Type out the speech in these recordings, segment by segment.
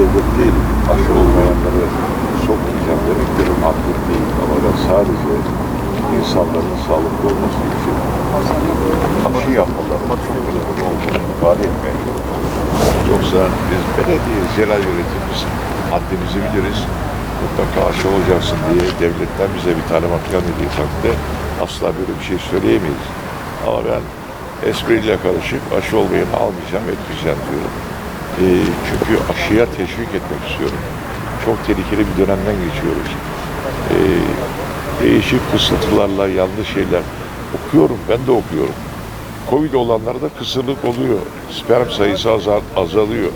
devlet değil, aşı olmayanları sokmayacağım demektir. Hakkım değil. Ama ben sadece insanların sağlıklı olması için aşı yapmalarını çok önemli olduğunu ifade etmek. Yoksa biz belediyeyiz, yerel yönetimiz. Haddimizi biliriz. Mutlaka aşı olacaksın diye devletten bize bir talimat gelmediği takdirde asla böyle bir şey söyleyemeyiz. Ama ben espriyle karışık aşı olmayanı almayacağım, etmeyeceğim diyorum. Ee, çünkü aşıya teşvik etmek istiyorum. Çok tehlikeli bir dönemden geçiyoruz. Ee, değişik kısıntılarla yanlış şeyler okuyorum, ben de okuyorum. Covid olanlarda kısırlık oluyor. Sperm sayısı azal, azalıyor.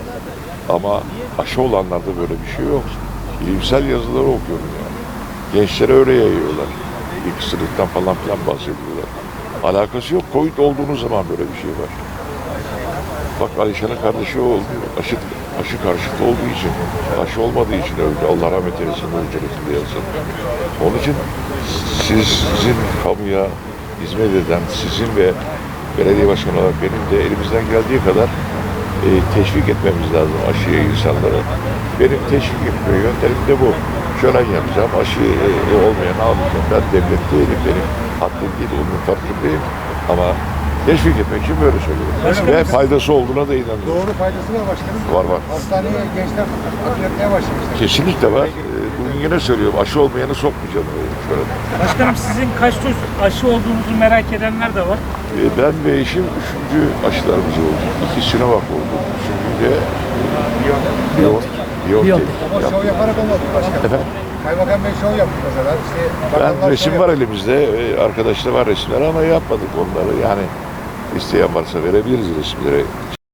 Ama aşı olanlarda böyle bir şey yok. Bilimsel yazıları okuyorum yani. Gençlere öyle yayıyorlar. Bir kısırlıktan falan filan bahsediyorlar. Alakası yok. Covid olduğunuz zaman böyle bir şey var. Bak Alişan'ın kardeşi oldu. Aşı, aşı karşıtı olduğu için, aşı olmadığı için öldü. Allah rahmet eylesin, cennetinde yatsın. Onun için sizin kamuya hizmet eden, sizin ve belediye başkanı olarak benim de elimizden geldiği kadar e, teşvik etmemiz lazım aşıya insanları. Benim teşvik etme yöntemim de bu. Şöyle yapacağım, aşı e, olmayan almayacağım. Ben devlet değilim, benim hakkım değil, onun farkındayım. Ama teşvik etmek için böyle söylüyorum. Ve faydası olduğuna da inanıyorum. Doğru faydası var başkanım. Var var. Hastaneye gençler akletmeye başlamışlar. Kesinlikle var. E, bugün yine söylüyorum, aşı olmayanı sokmayacağım. Şöyle. Başkanım sizin kaç doz aşı olduğunuzu merak edenler de var. E, ben ve eşim üçüncü aşılarımız oldu. İki Sinovac oldu. Üçüncü de Biontech. Biontech. Ama şov yaparak olmadı başkanım. Efendim? Kaymakam Bey şov yaptı mesela. İşte bakanlar Ben şov resim yaptı. var elimizde, e, arkadaşta var resimler ama yapmadık onları. Yani isteyen varsa verebiliriz resimleri.